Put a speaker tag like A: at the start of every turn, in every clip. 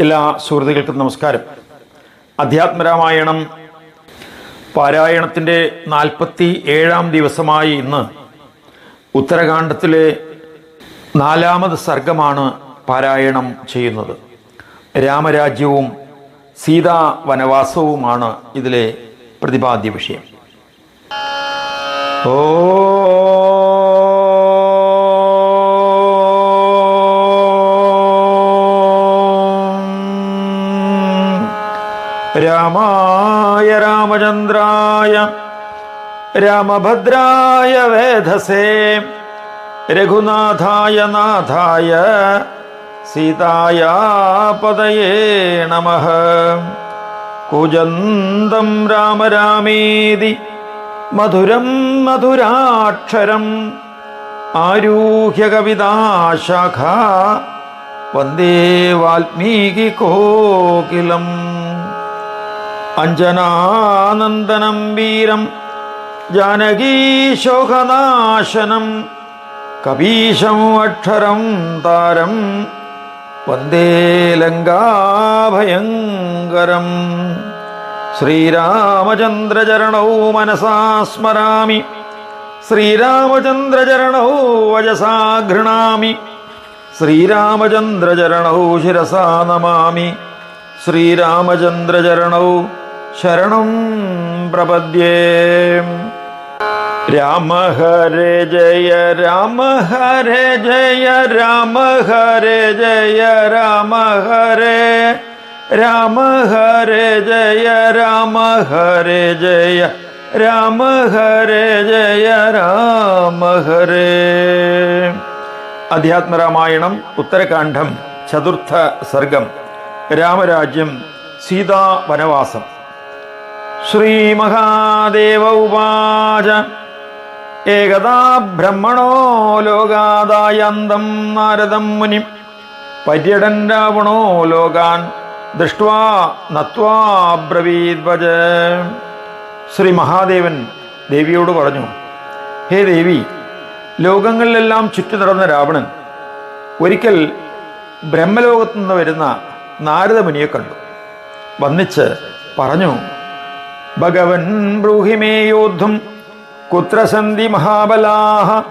A: എല്ലാ സുഹൃത്തുക്കൾക്കും നമസ്കാരം. അധ്യാത്മരാമായണം പാരായണത്തിന്റെ നാൽപ്പത്തി ഏഴാം ദിവസമായി ഇന്ന് ഉത്തരകാണ്ഡത്തിലെ നാലാമത് സർഗമാണ് പാരായണം ചെയ്യുന്നത്. രാമരാജ്യവും സീതാ വനവാസവുമാണ് ഇതിലെ പ്രതിപാദ്യ വിഷയം. ഓ രാമായ രാമചന്ദ്രായ രാമഭദ്രായ വേധസേ രഘുനാഥായ നാഥായ സീതായ പതയേ നമ. കുജന്തം രാമ മധുരം മധുരാക്ഷരം ആരൂഹ്യ കവിതാശാഖ വന്ദേ വാൽമീകി കോകിലം. അഞ്ജനാനന്ദനം വീരം ജാനകീശോകനാശനം കപീശം അക്ഷരം താരം വന്ദേ ലങ്കാഭയങ്കരം. ശ്രീരാമചന്ദ്രചരണൗ മനസാ സ്മരാമി ശ്രീരാമചന്ദ്രചരണൗ വജസാ ഗൃണാമി ശ്രീരാമചന്ദ്രചരണൗ ശിരസാ നമാമി ശ്രീരാമചന്ദ്രചരണൗ ശരണം പ്രപദ്യേ. രാമ ഹരേ ജയ രാമ ഹരേ ജയ രാമ ഹരേ ജയ രാമ ഹരേ. രാമ ഹരേ ജയ രാമ ഹരേ ജയ രാമ ഹരേ ജയ രാമ ഹരേ. അധ്യാത്മരാമായണം ഉത്തരകാണ്ഡം ചതുർത്ഥ സർഗം രാമരാജ്യം സീതാ വനവാസം. ശ്രീമഹാദേവ ഉപാച ഏകദാ ബ്രഹ്മണോ ലോകാദായന്തം നാരദം മുനി. പര്യടൻ രാവണോ ലോകാൻ ദൃഷ്ട്വാ ശ്രീ മഹാദേവൻ ദേവിയോട് പറഞ്ഞു ഹേ ദേവി ലോകങ്ങളിലെല്ലാം ചുറ്റി നടന്ന രാവണൻ ഒരിക്കൽ ബ്രഹ്മലോകത്തു നിന്ന് വരുന്ന നാരദമുനിയെ കണ്ടു. വന്നിച്ച് പറഞ്ഞു ഭഗവൻ ബ്രൂഹിമേ യോദ്ധും കുത്രസന്ധി മഹാബലാഹ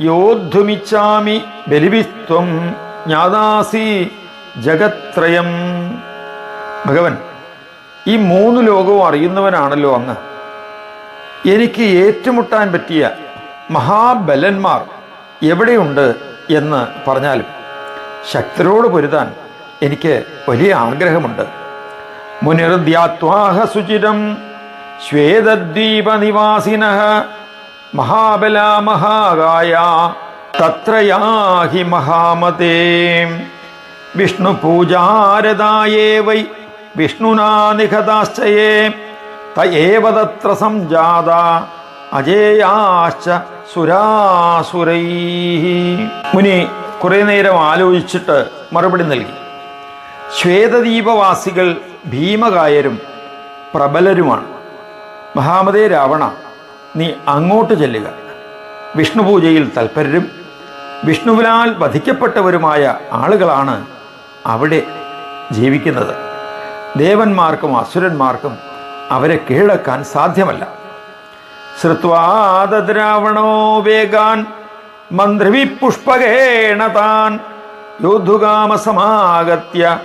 A: യോദ്ധുമിച്ചാമി ബലിവിസ്ത്വം ജ്ഞാതാസി ജഗത്രയം. ഭഗവൻ ഈ മൂന്ന് ലോകവും അറിയുന്നവനാണല്ലോ അങ്ങ്. എനിക്ക് ഏറ്റുമുട്ടാൻ പറ്റിയ മഹാബലന്മാർ എവിടെയുണ്ട് എന്ന് പറഞ്ഞാലും ശക്തരോട് പൊരുതാൻ എനിക്ക് വലിയ ആഗ്രഹമുണ്ട്. മുനിർദ്യാത്വാഹ സുചിരം ശ്വേതദ്വീപനിവാസിന മഹാബല മഹാകായ തത്രയാഹി മഹാമതേ. വിഷ്ണുപൂജാരതായേ വൈ വിഷ്ണുനാ നിഖതാശ്ചയേ തയേവ തത്ര സംജാത അജേയാശ്ച സുരാസുരൈ. മുനി കുറെ നേരം ആലോചിച്ചിട്ട് മറുപടി നൽകി. ശ്വേതദീപവാസികൾ ഭീമകായരും പ്രബലരുമാണ്. മഹാമതേ രാവണ നീ അങ്ങോട്ട് ചെല്ലുക. വിഷ്ണു പൂജയിൽ തൽപരരും വിഷ്ണുവിനാൽ വധിക്കപ്പെട്ടവരുമായ ആളുകളാണ് അവിടെ ജീവിക്കുന്നത്. ദേവന്മാർക്കും അസുരന്മാർക്കും അവരെ കീഴടക്കാൻ സാധ്യമല്ല. ശ്രുത്വാദ്രാവണോ വേഗാൻ മന്ത്രിവിപുഷ്പകേണ താൻ യോദ്ധുകാമസമാഗത്യ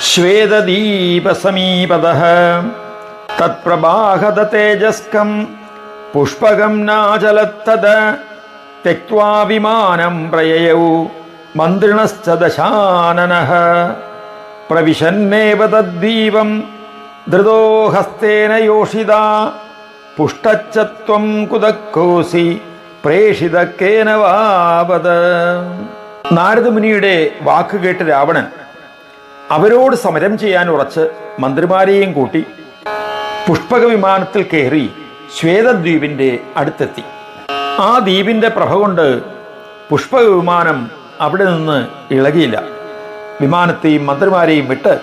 A: ശ്വേതദീപസമീപത തത്പ്രഭാഹത തേജസ്കം പുഷ്പകം നാചലത്തത് തെക്വാ വിമാനം പ്രയയൗ മന്ത്രിണശ്ച ദശാനന. പ്രവിശന്നേവ തദ്ദീപം ധൃതോ ഹസ്തേന യോഷിത. പുഷ്ടച്ചത്വം കുതക്കോസി പ്രേഷിതക്കേന വാവത് നാരദമുനിയുടെ വാക്കുകേട്ട് രാവണൻ അവരോട് സമരം ചെയ്യാൻ ഉറച്ച് മന്ത്രിമാരെയും കൂട്ടി പുഷ്പക വിമാനത്തിൽ കയറി ശ്വേതദ്വീപിന്റെ അടുത്തെത്തി. ആ ദ്വീപിന്റെ പ്രഭ കൊണ്ട് പുഷ്പക വിമാനം അവിടെ നിന്ന് ഇളകിയില്ല. വിമാനത്തെയും മന്ത്രിമാരെയും വിട്ട്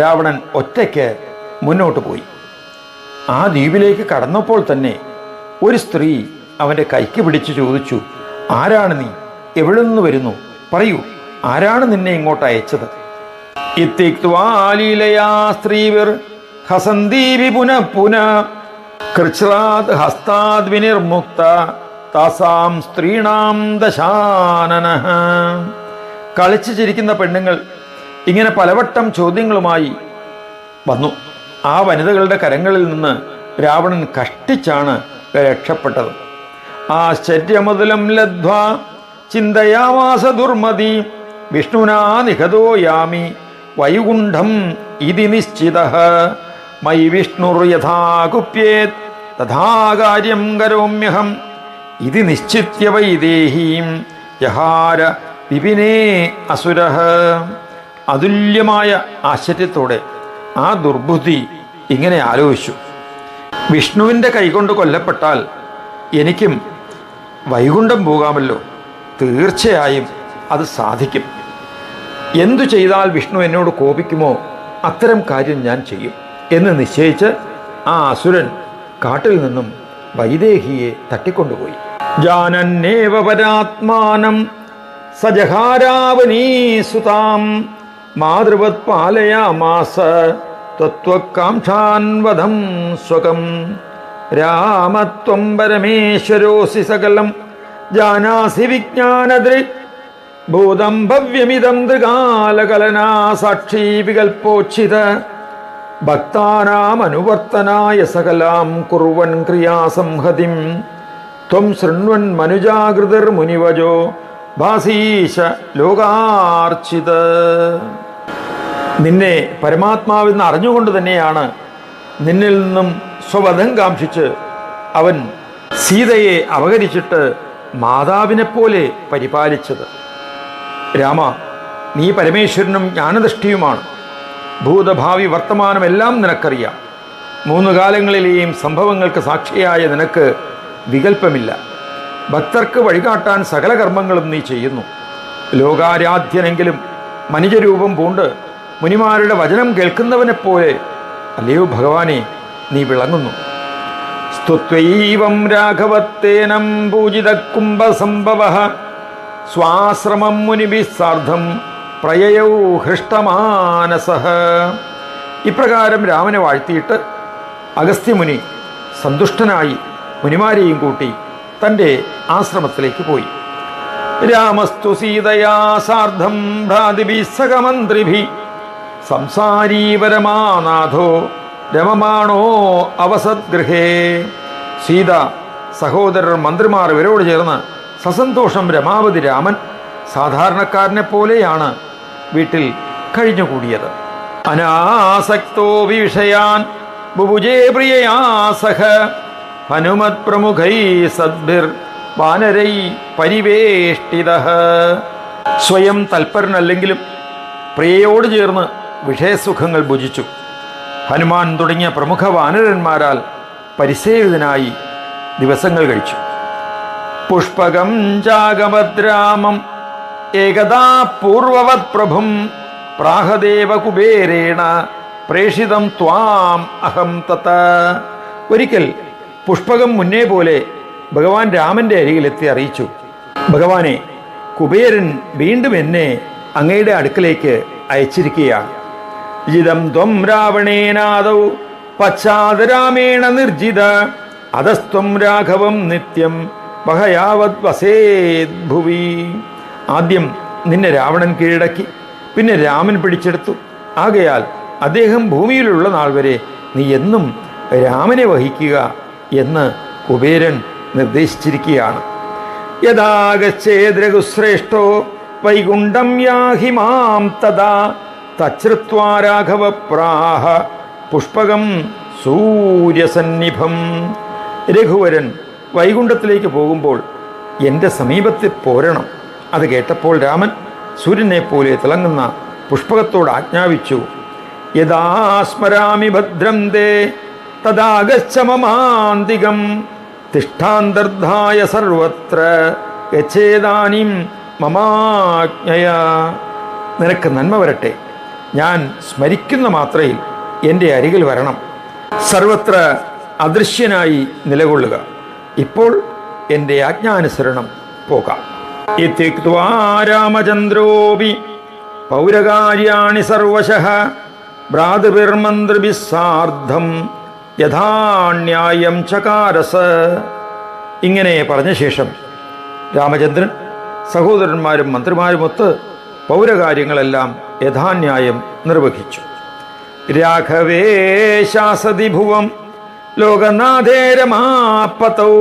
A: രാവണൻ ഒറ്റയ്ക്ക് മുന്നോട്ട് പോയി. ആ ദ്വീപിലേക്ക് കടന്നപ്പോൾ തന്നെ ഒരു സ്ത്രീ അവന്റെ കൈക്ക് പിടിച്ച് ചോദിച്ചു ആരാണ് നീ? എവിടെ നിന്ന് വരുന്നു? പറയൂ ആരാണ് നിന്നെ ഇങ്ങോട്ട് അയച്ചത്? ഇത്തിക്വാലീലയാ താസാം സ്ത്രീണാം കളിച്ചു ചിരിക്കുന്ന പെണ്ണുങ്ങൾ ഇങ്ങനെ പലവട്ടം ചോദ്യങ്ങളുമായി വന്നു. ആ വനിതകളുടെ കരങ്ങളിൽ നിന്ന് രാവണൻ കഷ്ടിച്ചാണ് രക്ഷപ്പെട്ടത്. ആശ്ചര്യമതുലം ലധ്വ ചിന്തയാവാസ ദുർമതി വിഷ്ണുനാ നിഹതോ യാമി. വൈകുണ്ഠം ഇതി നിശ്ചിത. മൈ വിഷ്ണുർ യഥാകുപ്യേത് തഥാകാര്യം തഥാ കാര്യം കരോമ്യഹം. ഇതി നിശ്ചിത്യ വൈദേഹീം. യഹാര വിപിനേ അസുര. അതുല്യമായ ആശ്ചര്യത്തോടെ ആ ദുർബുദ്ധി ഇങ്ങനെ ആലോചിച്ചു. വിഷ്ണുവിന്റെ കൈകൊണ്ട് കൊല്ലപ്പെട്ടാൽ എനിക്കും വൈകുണ്ഠം പോകാമല്ലോ. തീർച്ചയായും അത് സാധിക്കും. എന്തു ചെയ്താൽ വിഷ്ണു എന്നോട് കോപിക്കുമോ? അത്തരം കാര്യം ഞാൻ ചെയ്യും എന്ന് നിശ്ചയിച്ച് ആ അസുരൻ കാട്ടിൽ നിന്നും വൈദേഹിയെ തട്ടിക്കൊണ്ടുപോയി. ജാനന്നേവ പരാത്മാനം സജഹാരാവനീസുതാം മാതൃവത് പാലയാമാസ തത്വകാംക്ഷാൻവധം സ്വകം. രാമത്വം പരമേശ്വരോസി സകലം ജാനാസി വിജ്ഞാനദൃ ഭൂതം ഭവ്യമിതം ദൃകാലകലനാ സാക്ഷി വികൽപ്പോച്ഛിത ഭക്താനാമനുവർത്തനായ സകലാം കുറുവൻ ക്രിയാസംഹതിം. ത്വം ശൃണ്വൻ മനുജാകൃതിർമുനിവജോ ഭാസീശ ലോകാർച്ചിത. നിന്നെ പരമാത്മാവെന്ന് അറിഞ്ഞുകൊണ്ട് തന്നെയാണ് നിന്നിൽ നിന്നും സ്വവധം കാംക്ഷിച്ച് അവൻ സീതയെ അപഹരിച്ചിട്ട് മാതാവിനെപ്പോലെ പരിപാലിച്ചത്. രാമ നീ പരമേശ്വരനും ജ്ഞാനദൃഷ്ടിയുമാണ്. ഭൂതഭാവി വർത്തമാനമെല്ലാം നിനക്കറിയാം. മൂന്ന് കാലങ്ങളിലെയും സംഭവങ്ങൾക്ക് സാക്ഷിയായ നിനക്ക് വികല്പമില്ല ഭക്തർക്ക് വഴികാട്ടാൻ സകല കർമ്മങ്ങളും നീ ചെയ്യുന്നു. ലോകാരാധ്യനെങ്കിലും മനുജരൂപം പൂണ്ട് മുനിമാരുടെ വചനം കേൾക്കുന്നവനെപ്പോലെ അല്ലയോ ഭഗവാനെ നീ വിളങ്ങുന്നു. സ്തുത്വൈവം രാഘവത്തേനം പൂജിത കുംഭസംഭവ സ്വാശ്രമം മുനിഭിസാർദ്ധം പ്രയയൗ ഹൃഷ്ടമാനസ. ഇപ്രകാരം രാമനെ വാഴ്ത്തിയിട്ട് അഗസ്ത്യമുനി സന്തുഷ്ടനായി മുനിമാരെയും കൂട്ടി തന്റെ ആശ്രമത്തിലേക്ക് പോയി. രാമസ്തു സീതയാ സാർദ്ധം ഭ്രാതിഭി സഹമന്ത്രിഭി. സംസാരീപരമാനാഥോ രമമാണോ അവസദ്ഗൃഹേ. സീത സഹോദരർ മന്ത്രിമാർ ഇവരോട് ചേർന്ന് സസന്തോഷം രമാവതി രാമൻ സാധാരണക്കാരനെ പോലെയാണ് വീട്ടിൽ കഴിഞ്ഞുകൂടിയത്. അനാസക്തോ വിഷയാൻ ബുഭുജേ ഹനുമത് പ്രമുഖൈ സദ്ഭിർ വാനരൈ പരിവേഷ്ടിത. സ്വയം തൽപരനല്ലെങ്കിലും പ്രിയയോട് ചേർന്ന് വിഷയസുഖങ്ങൾ ഭുജിച്ചു. ഹനുമാൻ തുടങ്ങിയ പ്രമുഖ വാനരന്മാരാൽ പരിസേവിതനായി ദിവസങ്ങൾ കഴിച്ചു. പുഷ്പകം ചാഗമദ്രാമം ഏകദാ പൂർവവത് പ്രഭും പ്രാഹദേവ കുബേരേണ പ്രേഷിതം ത്വാം അഹം തത്ത ഒരിക്കൽ പുഷ്പകം മുന്നേ പോലെ ഭഗവാൻ രാമന്റെ അരികിലെത്തി അറിയിച്ചു. ഭഗവാനെ കുബേരൻ വീണ്ടും എന്നെ അങ്ങയുടെ അടുക്കലേക്ക് അയച്ചിരിക്കുകയാണ്. ജിതം ത്വം രാവണേനാദൗ പശ്ചാതരാമേണ നിർജിത. അതസ്ത്വം രാഘവം നിത്യം ബഹയാവത് വസേത് ഭുവി. ആദ്യം നിന്നെ രാവണൻ കീഴടക്കി പിന്നെ രാമൻ പിടിച്ചെടുത്തു. ആകയാൽ അദ്ദേഹം ഭൂമിയിലുള്ള നാൾ വരെ നീ എന്നും രാമനെ വഹിക്കുക എന്ന് കുബേരൻ നിർദ്ദേശിച്ചിരിക്കുകയാണ്. യഥാഗച്ഛേദ്രഘുശ്രേഷ്ഠോ വൈകുണ്ഠം യാഹി മാം തഥാ രാഘവ പ്രാഹ പുഷ്പകം സൂര്യസന്നിഭം. രഘുവരൻ വൈകുണ്ഠത്തിലേക്ക് പോകുമ്പോൾ എന്റെ സമീപത്തിൽ പോരണം. അത് കേട്ടപ്പോൾ രാമൻ സൂര്യനെ പോലെ തിളങ്ങുന്ന പുഷ്പകത്തോട് ആജ്ഞാപിച്ചു യഥാ സ്മരാമി ഭദ്രം തേ തദാഗമമാന്തികം മമാന്തികം തിഷ്ഠാന്തർധായ സർവത്ര ഗച്ഛേദാനീം മമാജ്ഞയ. നിനക്ക് നന്മ വരട്ടെ. ഞാൻ സ്മരിക്കുന്ന മാത്രയിൽ എന്റെ അരികിൽ വരണം. സർവത്ര അദൃശ്യനായി നിലകൊള്ളുക. ഇപ്പോൾ എന്റെ ആജ്ഞാനുസരണം പോകാം. രാമചന്ദ്രോപി പൗരകാര്യാണി സർവശഃ ഭ്രാതൃഭിർമന്ത്രിഭിः യഥാന്യായം ചകാരസ്. ഇങ്ങനെ പറഞ്ഞ ശേഷം രാമചന്ദ്രൻ സഹോദരന്മാരും മന്ത്രിമാരുമൊത്ത് പൗരകാര്യങ്ങളെല്ലാം യഥാന്യായം നിർവഹിച്ചു. രാഘവേ ശാസതി ഭുവം ലോകനാഥേ രമാപതൗ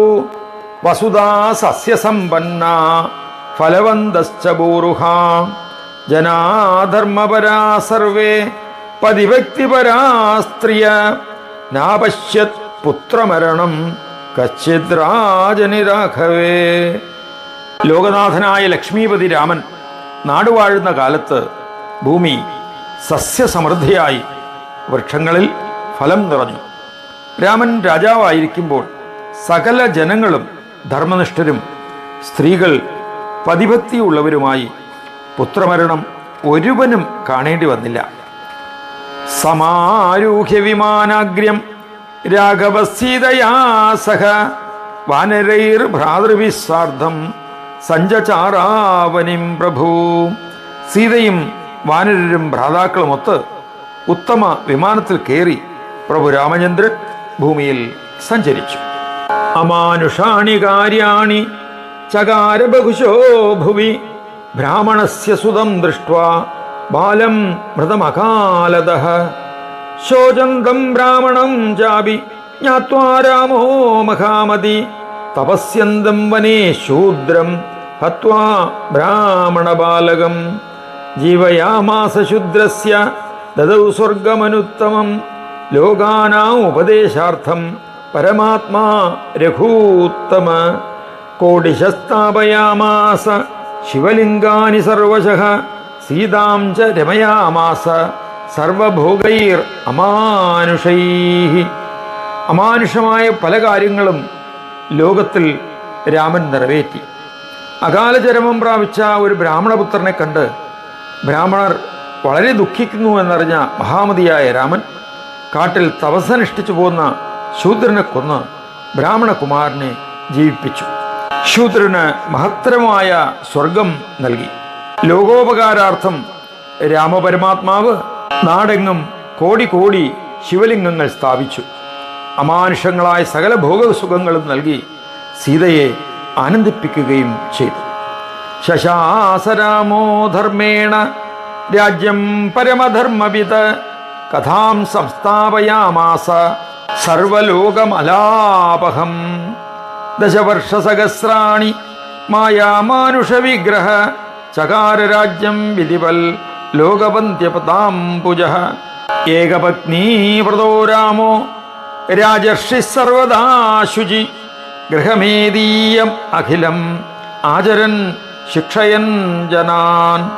A: വസുധാ സസ്യസമ്പന്ന ഫലവന്തശ്ച ബൂരുഹ ജനാധർമ്മപരാ സർവേ പതിഭക്തിപരാ സ്ത്രീയ. നാപശ്യത് പുത്രമരണം കച്ചിത് രാജനി ലോകനാഥനായ ലക്ഷ്മീപതി രാമൻ നാടുവാഴുന്ന കാലത്ത് ഭൂമി സസ്യസമൃദ്ധിയായി വൃക്ഷങ്ങളിൽ ഫലം നിറഞ്ഞു. രാമൻ രാജാവായിരിക്കുമ്പോൾ സകല ജനങ്ങളും ധർമ്മനിഷ്ഠരും സ്ത്രീകൾ പതിഭക്തിയുള്ളവരുമായി പുത്രമരണം ഒരുവനും കാണേണ്ടി വന്നില്ല. സമാരൂഹ്യ വിമാനാഗ്രം രാഘവസീതയാ സഹ വാനരൈർ ഭ്രാതൃവിശ്വാർത്ഥം സഞ്ചചാരാവനിം പ്രഭു. സീതയും വാനരരും ഭ്രാതാക്കളുമൊത്ത് ഉത്തമ വിമാനത്തിൽ കയറി പ്രഭു രാമചന്ദ്രൻ ഭൂമിയിൽ സഞ്ചരിച്ചു. അമാനുഷാണി കാര്യാണി ചകാര ബഹുശോ ഭുവി ബ്രാഹ്മണസ്യ സുതം ദൃഷ്ട ബാലം മൃതമകാലത. ശോചന്തം ബ്രാഹ്മണം ചാപി ജ്ഞാത്വാ രാമോ മഹാമതി തപസ്യന്തം വനേ ശൂദ്രം ഹത്വാ ബ്രാഹ്മണബാലകം. ജീവയാമാസ ശൂദ്രസ്യ ദദൗ സ്വർഗമനുത്തമം. ലോകാനാം ഉപദേശാർത്ഥം പരമാത്മാ രഘൂത്തമ കോടിശസ്ഥാപയാമാസ ശിവലിംഗാനി സർവശഃ സീതാം ച രമയാമാസ സർവഭോഗൈർ അമാനുഷൈ അമാനുഷമായ പല കാര്യങ്ങളും ലോകത്തിൽ രാമൻ നിറവേറ്റി. അകാലചരമം പ്രാപിച്ച ഒരു ബ്രാഹ്മണപുത്രനെ കണ്ട് ബ്രാഹ്മണർ വളരെ ദുഃഖിക്കുന്നു എന്നറിഞ്ഞ മഹാമതിയായ രാമൻ കാട്ടിൽ തപസ്സനുഷ്ഠിച്ചു പോകുന്ന ശൂദ്രനെ കൊന്ന് ബ്രാഹ്മണകുമാരനെ ജീവിപ്പിച്ചു. ശൂദ്രന് മഹത്തരമായ സ്വർഗം നൽകി. ലോകോപകാരാർത്ഥം രാമപരമാത്മാവ് നാടെങ്ങും കോടി കോടി ശിവലിംഗങ്ങൾ സ്ഥാപിച്ചു. അമാനുഷങ്ങളായ സകല ഭോഗസുഖങ്ങളും നൽകി സീതയെ ആനന്ദിപ്പിക്കുകയും ചെയ്തു. ശശാസരാമോ ധർമ്മേണ രാജ്യം പരമധർമ്മവിത് കഥാം സംസ്ഥാപയാമാസ സർവലോകമലാപഹം. ദശവർഷസഹസ്രാണി മായാമാനുഷവിഗ്രഹ ചകാരരാജ്യം വിധിവൽ ലോകവന്ത്യപതാംബുജ ഏകപത്നീവ്രതോ രാമോ രാജർഷി സർവദാ ശുചി. ഗൃഹമേദീയം അഖിലം ആചരൻ ശിക്ഷയൻ ജനാൻ.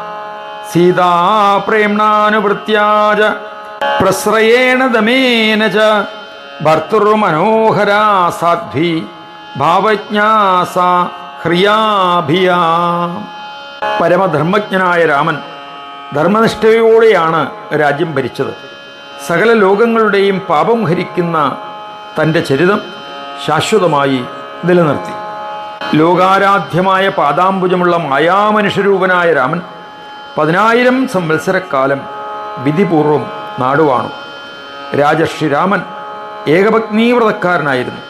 A: സീതാപ്രേംണാനുവൃത്യാജ പ്രശ്രയേണ ദമേന ച ഭർത്തുർമനോഹരാ സാധ്വി ഭാവജ്ഞാസ ഹ്രിയാഭിയാ പരമധർമ്മജ്ഞനായ രാമൻ ധർമ്മനിഷ്ഠയോടെയാണ് രാജ്യം ഭരിച്ചത്. സകല ലോകങ്ങളുടെയും പാപം ഹരിക്കുന്ന തന്റെ ചരിതം ശാശ്വതമായി നിലനിർത്തി. ലോകാരാധ്യമായ പാദാംബുജമുള്ള മായാമനുഷ്യരൂപനായ രാമൻ പതിനായിരം സംവത്സരക്കാലം വിധിപൂർവം നാടുവാണു. രാജർഷി രാമൻ ഏകപത്നീവ്രതക്കാരനായിരുന്നു.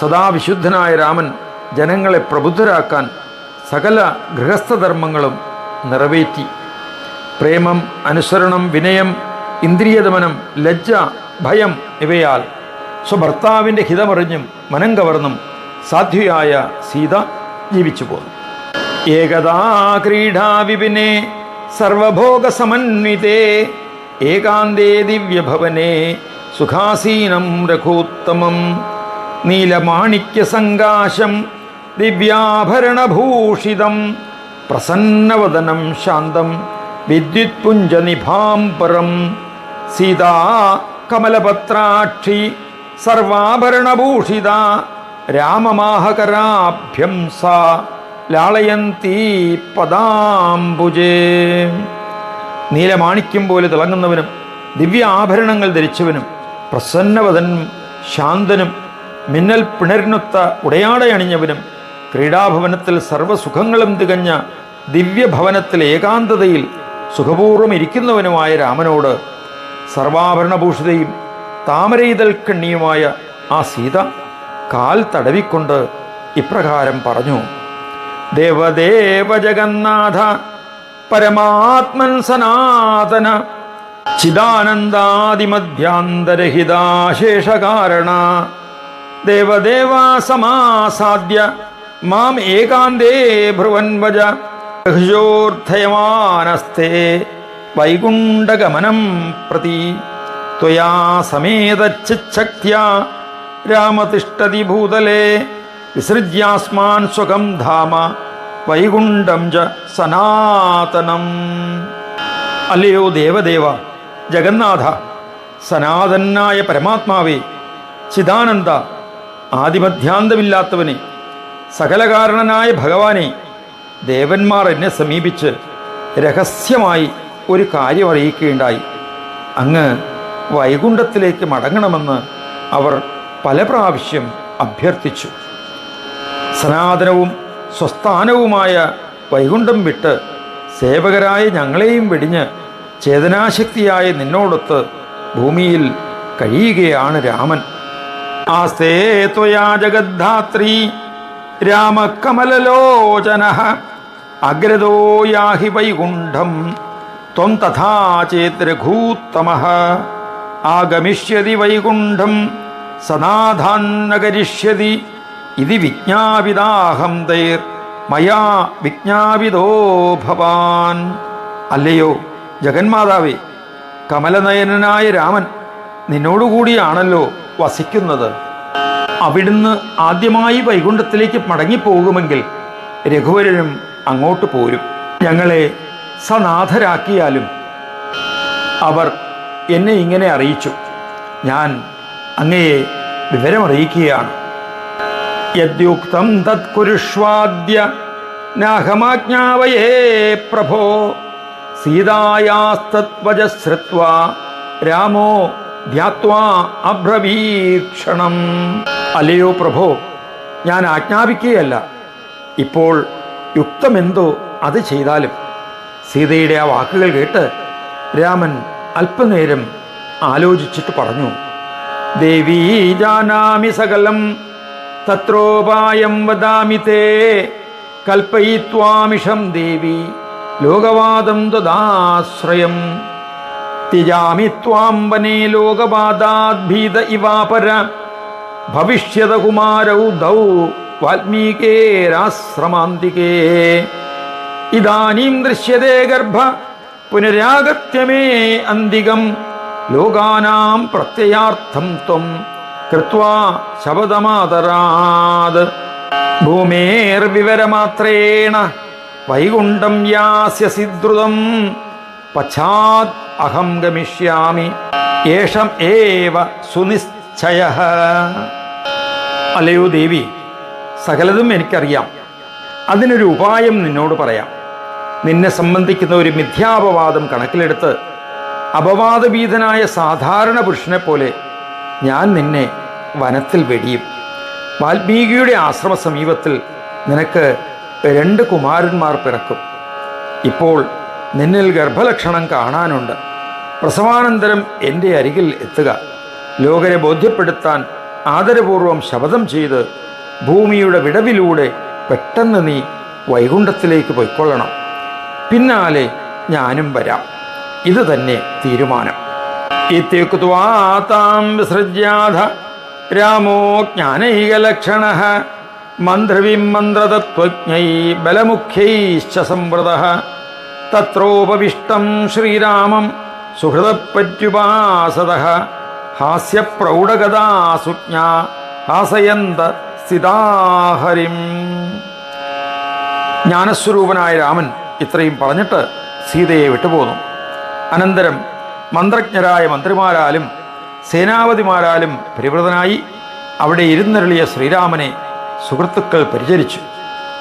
A: സദാ വിശുദ്ധനായ രാമൻ ജനങ്ങളെ പ്രബുദ്ധരാക്കാൻ സകല ഗൃഹസ്ഥധർമ്മങ്ങളും നിറവേറ്റി. പ്രേമം അനുസരണം വിനയം ഇന്ദ്രിയദമനം ലജ്ജ ഭയം ഇവയാൽ സ്വഭർത്താവിന്റെ ഹിതമറിഞ്ഞും മനം കവർന്നും സാധ്വിയായ സീത ജീവിച്ചു പോന്നു. ഏകദാ ക്രീഡാ വിപിനെ സർവഭോഗസമന്വിതേ ഏകാന്തേ ദിവ്യഭവനേ സുഖാസീനം രഘൂത്തമം നീലമാണിക്യസങ്കാശം ദിവ്യാഭരണഭൂഷിതം പ്രസന്നവദനം ശാന്തം വിദ്യുത്പുഞ്ചനിഭാം പരം. സീതാ കമലപത്രാക്ഷി സർവാഭരണഭൂഷിത രാമമാഹകരാഭ്യം സാ ലാളയന്തീ പദാംബുജേ. നീലമാണിക്യം പോലെ തിളങ്ങുന്നവനും ദിവ്യ ആഭരണങ്ങൾ ധരിച്ചവനും പ്രസന്നവതനും ശാന്തനും മിന്നൽ പിണരിനൊത്ത ഉടയാടയണിഞ്ഞവനും ക്രീഡാഭവനത്തിൽ സർവസുഖങ്ങളും തികഞ്ഞ ദിവ്യഭവനത്തിൽ ഏകാന്തതയിൽ സുഖപൂർവം ഇരിക്കുന്നവനുമായ രാമനോട് സർവാഭരണഭൂഷിതയും താമരയിതൽ കണ്ണിയുമായ ആ സീത കാൽ തടവിക്കൊണ്ട് ഇപ്രകാരം പറഞ്ഞു ദേവദേവ ജഗന്നാഥ പരമാത്മൻ സനാതന. ചിദാനന്ദാദിമധ്യാന്തരഹിതാശേഷകാരണ. ദേവദേവ സമാസാദ്യ. മാം ഏകാന്തേ ഭ്രുവൻവജ ബഹുശോർത്ഥയമാനസ്തേ വൈകുണ്ഠഗമനം പ്രതി. ത്വയാ സമേതച്ഛക്തിയ രാമതിഷ്ടതി ഭൂതലേ. വിസൃജ്യാസ്മാൻ സ്വകം ധാമ. വൈകുണ്ഠം ച സനാതനം. അല്ലയോ ദേവദേവ ജഗന്നാഥ സനാതനായ പരമാത്മാവേ ചിദാനന്ദ ആദിമധ്യാന്തമില്ലാത്തവനെ സകലകാരണനായ ഭഗവാനെ ദേവന്മാർ എന്നെ സമീപിച്ച് രഹസ്യമായി ഒരു കാര്യം അറിയിക്കുകയുണ്ടായി. അങ്ങ് വൈകുണ്ഠത്തിലേക്ക് മടങ്ങണമെന്ന് അവർ പല പ്രാവശ്യം അഭ്യർത്ഥിച്ചു. സനാതനവും സ്വസ്ഥാനവുമായ വൈകുണ്ഠം വിട്ട് സേവകരായ ഞങ്ങളെയും വെടിഞ്ഞ് ചേതനാശക്തിയായ നിന്നോടൊത്ത് ഭൂമിയിൽ കഴിയുകയാണ് രാമൻ. ആസ്തേ ത്വയാ ജഗദ്ധാത്രീ രാമകമലലോചന. അഗ്രതോ യാഹി വൈകുണ്ഠം ത്വം തഥാ രഘൂത്തമ. ആഗമിഷ്യതി വൈകുണ്ഠം സനാഥാന്നകരിഷ്യതി ഇതി വിജ്ഞാപിതാഹം തൈർ മയാ വിജ്ഞാപിതോ ഭവാൻ. അല്ലയോ ജഗന്മാതാവേ കമലനയനായ രാമൻ നിന്നോടുകൂടിയാണല്ലോ വസിക്കുന്നത്. അവിടുന്ന് ആദ്യമായി വൈകുണ്ഠത്തിലേക്ക് മടങ്ങിപ്പോകുമെങ്കിൽ രഘുവരനും അങ്ങോട്ട് പോരും. ഞങ്ങളെ സനാഥരാക്കിയാലും അവർ എന്നെ ഇങ്ങനെ അറിയിച്ചു. ഞാൻ അങ്ങയെ വിവരമറിയിക്കുകയാണ്. യദ്യുക്തം തത്കുരുഷ്വാദ്യ നാഹമാജ്ഞാവയേ പ്രഭോ സീതായാസ്തത്വജ ശ്രുത്വാ രാമോ ധ്യാത്വാ അബ്രവീക്ഷണം അല്ലയോ പ്രഭോ ഞാൻ ആജ്ഞാപിക്കുകയല്ല. ഇപ്പോൾ യുക്തമെന്തോ അത് ചെയ്താലും സീതയുടെ ആ വാക്കുകൾ കേട്ട് രാമൻ അല്പനേരം ആലോചിച്ചിട്ട് പറഞ്ഞു ദേവീ ജാനാമി സകലം തത്രോപായം വദാമി തേ. കൽപ്പയിത്വാമിഷം ദേവി. ലോകവാദം ത്വദാശ്രയം. ത്യജാമി ത്വാം വനേ ലോകവാദാദ്ഭീത ഇവാപര. ഭവിഷ്യത കുമാരൗ ദൗ വാൽമീകേരാശ്രമാന്തികേ ഇതാനീം ദൃശ്യതേ ഗർഭ പുനരാഗത്യമേ അന്തികം. ലോകാനാം പ്രത്യയാർത്ഥം ത്വം. കൃത്വാ ശബദമാതരാത് ഭൂമേർവിവരമാത്രേണ വൈകുണ്ഠം യാസ്യസി ദ്രുതം പശ്ചാത് അഹം ഗമിഷ്യാമി ഏഷം ഏവ സുനിശ്ചയ. അലയോ ദേവി സകലതും എനിക്കറിയാം. അതിനൊരു ഉപായം നിന്നോട് പറയാം. നിന്നെ സംബന്ധിക്കുന്ന ഒരു മിഥ്യാപവാദം കണക്കിലെടുത്ത് അപവാദഭീതനായ സാധാരണ പുരുഷനെ പോലെ ഞാൻ നിന്നെ വനത്തിൽ വെടിയും. വാൽമീകിയുടെ ആശ്രമ സമീപത്തിൽ നിനക്ക് രണ്ട് കുമാരന്മാർ പിറക്കും. ഇപ്പോൾ നിന്നിൽ ഗർഭലക്ഷണം കാണാനുണ്ട്. പ്രസവാനന്തരം എന്റെ അരികിൽ എത്തുക. ലോകരെ ബോധ്യപ്പെടുത്താൻ ആദരപൂർവം ശപഥം ചെയ്ത് ഭൂമിയുടെ വിടവിലൂടെ പെട്ടെന്ന് നീ വൈകുണ്ഠത്തിലേക്ക് പൊയ്ക്കൊള്ളണം. പിന്നാലെ ഞാനും വരാം. ഇത് തന്നെ തീരുമാനം. ഇത്യുക്വാ താം വിസൃജ്യാധ രാമോ ജ്ഞാനൈകലക്ഷണ മന്ത്രവിം മന്ത്രതത്വജ്ഞൈ ബലമുഖ്യൈശ്ച സംവൃത തത്രോപവിഷ്ടം ശ്രീരാമം സുഹൃതപ്പറ്റുപാസത ഹാസ്യപ്രൗഢഗതാസുജ്ഞ ഹാസയന്ത സ്ഥിതാഹരിം ജ്ഞാനസ്വരൂപനായ രാമൻ ഇത്രയും പറഞ്ഞിട്ട് സീതയെ വിട്ടുപോന്നു. അനന്തരം മന്ത്രജ്ഞരായ മന്ത്രിമാരാലും സേനാപതിമാരാലും പരിവൃതനായി അവിടെ ഇരുന്നരളിയ ശ്രീരാമനെ സുഹൃത്തുക്കൾ പരിചരിച്ചു.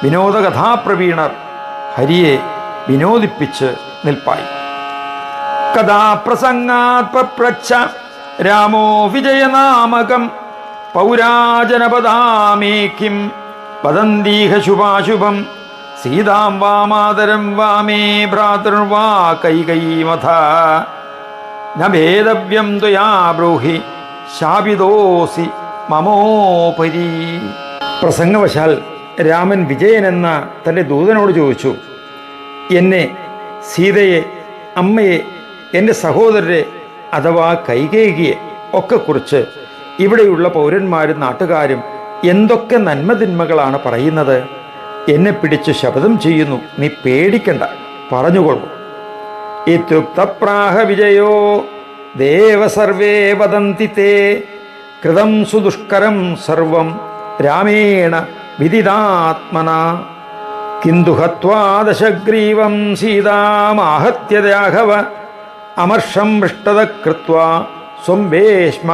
A: വിനോദകഥാപ്രവീണർ ഹരിയെ വിനോദിപ്പിച്ച് നിൽപ്പായി. കഥാപ്രസംഗാത്പ്രച്ഛ രാമോ വിജയനാമകം പൗരാജനപദാമേക്കിം വദന്തീഹ ശുഭാശുഭം സീതാം വാമാതരം വാമേ ഭ്രാതൃർവാ കൈകൈമഥ ന ഭേദവ്യം ശാപിതോസി മമോപരി. പ്രസംഗവശാൽ രാമൻ വിജയൻ എന്ന തന്റെ ദൂതനോട് ചോദിച്ചു എന്നെ സീതയെ അമ്മയെ എന്റെ സഹോദരരെ അഥവാ കൈകേകിയെ ഒക്കെ കുറിച്ച് ഇവിടെയുള്ള പൗരന്മാരും നാട്ടുകാരും എന്തൊക്കെ നന്മതിന്മകളാണ് പറയുന്നത്? എന്നെ പിടിച്ച് ശപഥം ചെയ്യുന്നു. നീ പേടിക്കണ്ട. പറഞ്ഞുകൊള്ളൂ. ഇത്യുക്തപ്രാഹ വിജയോ ദേവ സർവേ വദന്തി തേ കൃതം സുദുഷ്കരം സർവം രാമേണ വിദിതാത്മന കിന്തു ഹത്വാ ദശഗ്രീവം സീതാമാഹത്യ രാഘവ അമർഷം പൃഷ്ടത കൃത്വ സ്വം വേശ്മ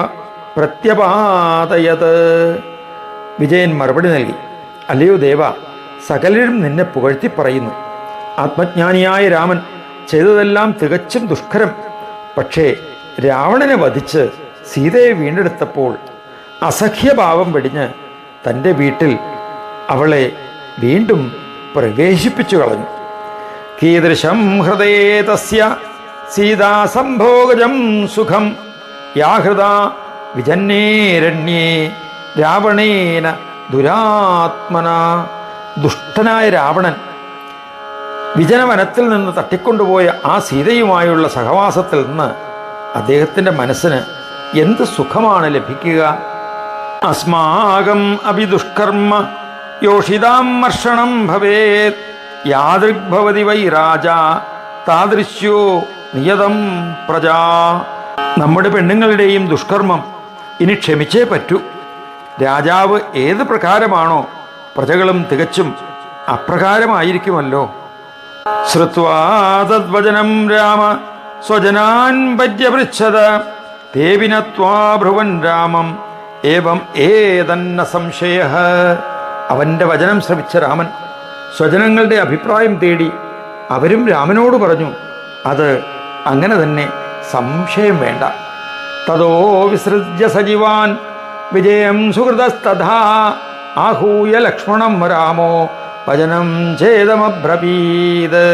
A: പ്രത്യപാതയത് വിജയൻ മറുപടി നൽകി. അല്ലയോ ദേവ സകലരും നിന്നെ പുകഴ്ത്തി പറയുന്നു. ആത്മജ്ഞാനിയായ രാമൻ ചെയ്തതെല്ലാം തികച്ചും ദുഷ്കരം. പക്ഷേ രാവണനെ വധിച്ച് സീതയെ വീണ്ടെടുത്തപ്പോൾ അസഹ്യഭാവം വെടിഞ്ഞ് തന്റെ വീട്ടിൽ അവളെ വീണ്ടും പ്രവേശിപ്പിച്ചു കളഞ്ഞു. കീദൃശം ഹൃദയേ തസ്യ സീതാസംഭോഗജം സുഖം. യാഹൃത വിജന്നേരണ്യേ രാവണേന ദുരാത്മന. ദുഷ്ടനായ രാവണൻ വിജനവനത്തിൽ നിന്ന് തട്ടിക്കൊണ്ടുപോയ ആ സീതയുമായുള്ള സഹവാസത്തിൽ നിന്ന് അദ്ദേഹത്തിന്റെ മനസ്സിന് എന്ത് സുഖമാണ് ലഭിക്കുക? അസ്മാകം അഭി ദുഷ്കർമ്മ യോഷിതാം മർഷണം ഭവേത്. യാദൃഗ്ഭവതി വൈ രാജ താദൃശ്യോ നിയതം പ്രജാ. നമ്മുടെ പെണ്ണുങ്ങളുടെയും ദുഷ്കർമ്മം ഇനി ക്ഷമിച്ചേ പറ്റൂ. രാജാവ് ഏത് പ്രകാരമാണോ പ്രജകളും തികച്ചും അപ്രകാരമായിരിക്കുമല്ലോ. ശ്രുവാ തദ്വചനം രാമ സ്വജനാൻ പര്യപൃച്ഛത. ദേവിനത്വാ ഭ്രുവൻ രാമം. ഏവം ഏതന്ന സംശയ. അവന്റെ വചനം ശ്രവിച്ച രാമൻ സ്വജനങ്ങളുടെ അഭിപ്രായം തേടി അവരും രാമനോട് പറഞ്ഞു അത് അങ്ങനെ തന്നെ സംശയം വേണ്ട. തതോ വിസൃജ്യ സജീവാൻ. വിജയം സുഹൃതസ്തഥാ. ആഹൂയ ലക്ഷ്മണം രാമോ. വചനം ഛേദമബ്രവീത്.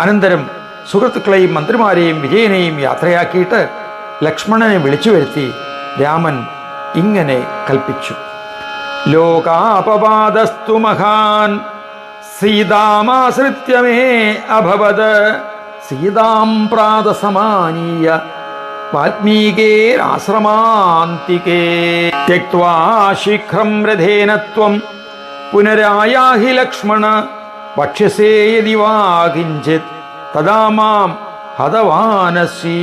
A: അനന്തരം സുഹൃത്തുക്കളെയും മന്ത്രിമാരെയും വിജയനെയും യാത്രയാക്കിയിട്ട് ലക്ഷ്മണനെ വിളിച്ചു വരുത്തി രാമൻ ഇങ്ങനെ കൽപ്പിച്ചു. ലോകാപവാദസ്തു മഹാൻ സീതാമാശ്രിത്യമേ അഭവത് സീതാം പ്രാതസമാനീയ വാൽമീകേരാശ്രമാന്തികേ ത്യക്വാ ശീഘ്രം രഥേന പുനരായാഹി ലക്ഷ്മണ വക്ഷ്യസേ യതി വാ ഹതവാനസി.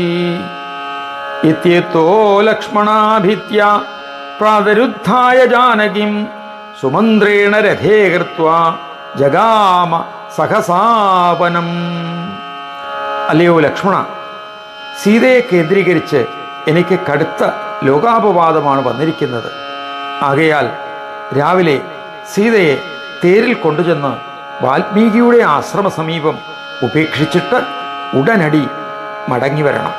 A: ഇത്യേത്തോ ലക്ഷ്മണാഭിത്യ പ്രാതരുദ്ധായ ജാനകിം സുമന്ത്രേണ രഥേ കൃത്വ ജഗാമ സഹസാപനം. അല്ലയോ ലക്ഷ്മണ സീതയെ കേന്ദ്രീകരിച്ച് എനിക്ക് കടുത്ത ലോകാപവാദമാണ് വന്നിരിക്കുന്നത്. ആകയാൽ രാവിലെ സീതയെ തേരിൽ കൊണ്ടുചെന്ന് വാൽമീകിയുടെ ആശ്രമ സമീപം ഉപേക്ഷിച്ചിട്ട് ഉടനടി മടങ്ങി വരണം.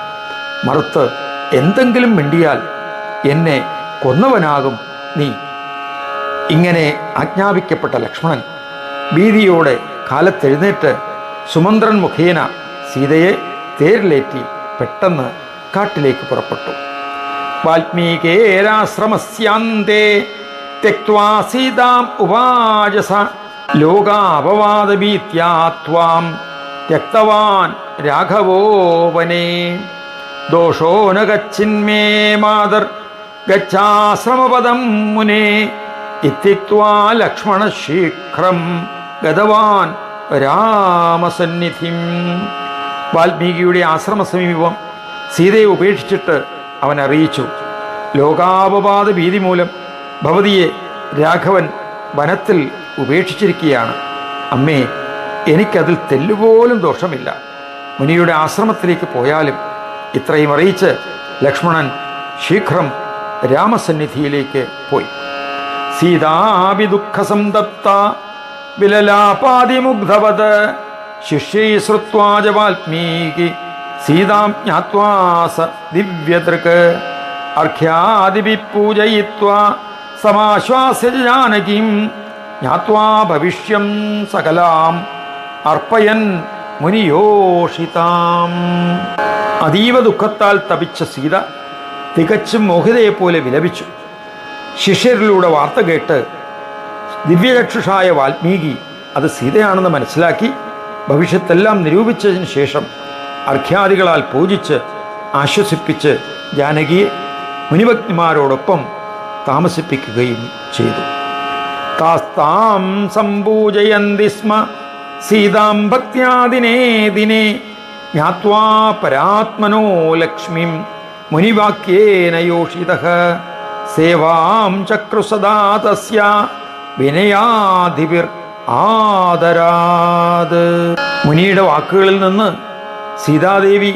A: മറുത്ത് എന്തെങ്കിലും മിണ്ടിയാൽ എന്നെ കൊന്നവനാകും നീ. ഇങ്ങനെ ആജ്ഞാപിക്കപ്പെട്ട ലക്ഷ്മണൻ ഭീതിയോടെ കാലത്തെഴുന്നേറ്റ് സുമന്ത്രൻ മുഖേന സീതയെ തേരിലേറ്റി പെട്ടെന്ന് കാട്ടിലേക്ക് പുറപ്പെട്ടു. വാൽമീകേരാശ്രമസ്യാന്തേ തെക്വാ സീതാം ഉപാജസ ലോകാപവാദഭീത്യാം രക്തവാൻ രാഘവോവനെ ദോഷോ ന ഗച്ഛിന്മേ മാതർ ഗച്ഛാശ്രമപദം മുനെ ഇത്യുക്വാ ലക്ഷ്മണ ശീഘ്രം ഗതവാൻ രാമസന്നിധിം വാൽമീകിയുടെ ആശ്രമസമീപം സീതയെ ഉപേക്ഷിച്ചിട്ട് അവൻ അറിയിച്ചു ലോകാപവാദ ഭീതി മൂലം ഭവതിയെ രാഘവൻ വനത്തിൽ ഉപേക്ഷിച്ചിരിക്കുകയാണ്. അമ്മേ എനിക്കതിൽ തെല്ലുപോലും ദോഷമില്ല. മുനിയുടെ ആശ്രമത്തിലേക്ക് പോയാലും ഇത്രയും അറിയിച്ച് ലക്ഷ്മണൻ ശീഘ്രം രാമസന്നിധിയിലേക്ക് പോയി. സീതാപി ദുഃഖസന്തപ്ത വിലലാപാതിമുഗ്ധവത് ശിഷ്യൈ ശ്രുത്വാജ സീതാം ജ്ഞാത്വാസ ദിവ്യതൃക് അർഘ്യാദിഭി പൂജയിത്വാ സമാശ്വാസ്യ ജാനകീം ജ്ഞാത്വാ ഭവിഷ്യം സകലാം അർപ്പയൻ മുനിയോഷിതാം. അതീവ ദുഃഖത്താൽ തപിച്ച സീത തികച്ചും മോഹിതയെപ്പോലെ വിലപിച്ചു. ശിഷ്യരിലൂടെ വാർത്ത കേട്ട് ദിവ്യചക്ഷുഷായ വാൽമീകി അത് സീതയാണെന്ന് മനസ്സിലാക്കി ഭവിഷ്യത്തെല്ലാം നിരൂപിച്ചതിന് ശേഷം അർഘ്യാദികളാൽ പൂജിച്ച് ആശ്വസിപ്പിച്ച് ജാനകിയെ മുനിഭഗ്നിമാരോടൊപ്പം താമസിപ്പിക്കുകയും ചെയ്തു. താസ്താം സംപൂജയന്തി സ്മ സീതാം ഭക്ത്യാദിനേ ദിനേ ജ്ഞാത്വാ പരാത്മനോ ലക്ഷ്മിം മുനിവാക്യേന യോഷിത സേവാം ചക്രുസദാ തസ്യ വിനയാധിപിർ ആദരാത്. മുനിയുടെ വാക്കുകളിൽ നിന്ന് സീതാദേവി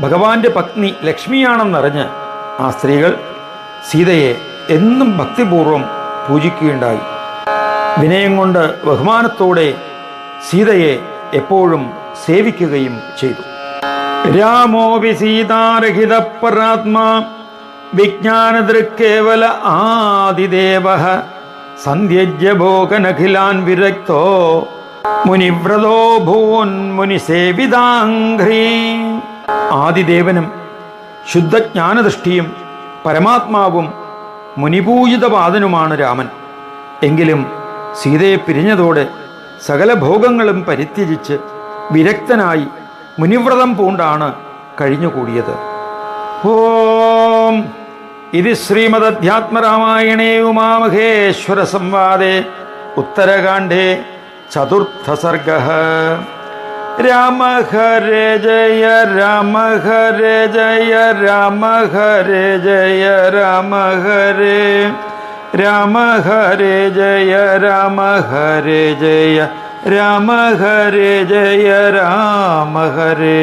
A: ഭഗവാന്റെ പത്നി ലക്ഷ്മിയാണെന്നറിഞ്ഞ് ആ സ്ത്രീകൾ സീതയെ എന്നും ഭക്തിപൂർവം പൂജിക്കുകയുണ്ടായി. വിനയം കൊണ്ട് ബഹുമാനത്തോടെ സീതയെ എപ്പോഴും സേവിക്കുകയും ചെയ്തു. രാമോപി സീതാരഹിത പരാത്മാ വിജ്ഞാനദൃക്കേവല ആദിദേവ സന്ധ്യജ്യ ഭോഗനഖിലാൻ വിരക്തോ മുനിവ്രതോ ഭൂൻ മുനിസേവിതാംഘ്രീ ആദിദേവനും ശുദ്ധജ്ഞാനദൃഷ്ടിയും പരമാത്മാവും മുനിപൂജിതപാദനുമാണ് രാമൻ. എങ്കിലും സീതയെ പിരിഞ്ഞതോടെ സകല ഭോഗങ്ങളും പരിത്യജിച്ച് വിരക്തനായി മുനിവ്രതം പൂണ്ടാണ് കഴിഞ്ഞുകൂടിയത്. ഓം. ഇത് ശ്രീമദ്ധ്യാത്മരാമായണേ ഉമാമഹേശ്വര സംവാദേ ഉത്തരകാണ്ഡേ ചതുർത്ഥ സർഗ രാമ ഹരേ ജയ രാമ ഹരേ ജയ രാമ ഹരേ ജയ രാമ ഹരേ. രാമ ഹരേ ജയ രാമ ഹരേ ജയ രാമ ഹരേ ജയ രാമ ഹരേ.